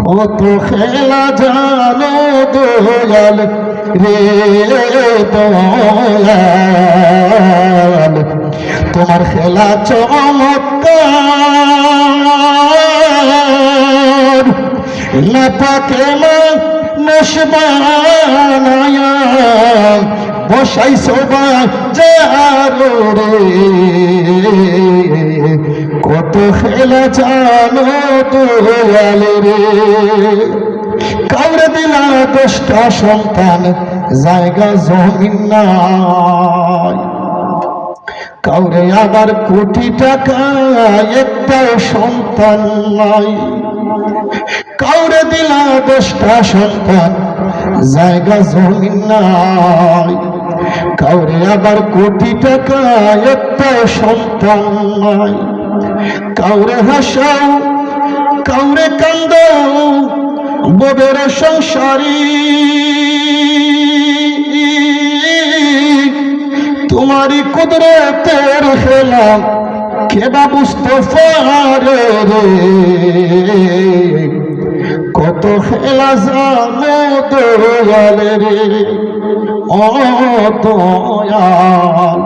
কত খেলা জানো দয়াল রে দয়াল তোমার খেলা চমৎকার। না পাকে নসবানায়া বসাই সবা যারো রে। খেলা জানো দয়াল রে। কাউরে দিলা দশটা সন্তান, জায়গা জমিন কাউরে আবার কোটি টাকা, একটা সন্তান নাই। কাউরে দিলা দশটা সন্তান, জায়গা জমিন নাই। কাউরে আবার কোটি টাকা, একটা সন্তান নাই। কাউরে হাসাও কাউরে কান্দ বদের সংসারী। তোমারই কুদরতের খেলা বুঝতে পারে রে? কত খেলা দয়ালে রে দয়াল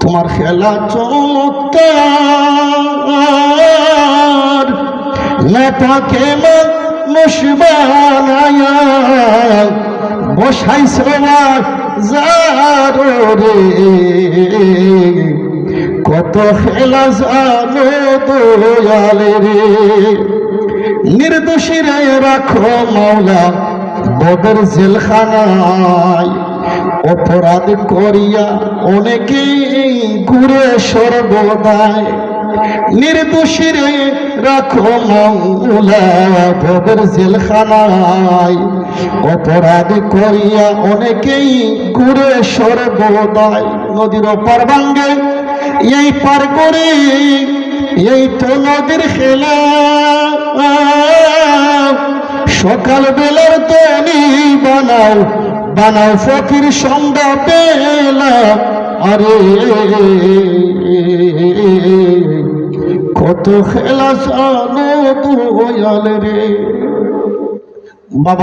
তোমার খেলা চমৎকার। নেতাকে মানুষ বানায়া বসাই সবার যারো কত খেলা জানো দয়ালে রে। নির্দোষীরে রাখো মাওলা বদর জেলখানায়। অপরাধ করিয়া অনেকেই ঘুরে সর্বদায়। নির্দোষীরে রাখো বদর জেলখানায়। অপরাধ করিয়া অনেকেই ঘুরে সর্বদায় নদীর অপার ভাঙ্গে। এই পার করে এই তো নদীর খেলা। সকাল বেলার তনি বানাও বানাও ফকির সন্ধ্যা বেলা। আরে কত খেলা জানো দয়াল রে? বাবা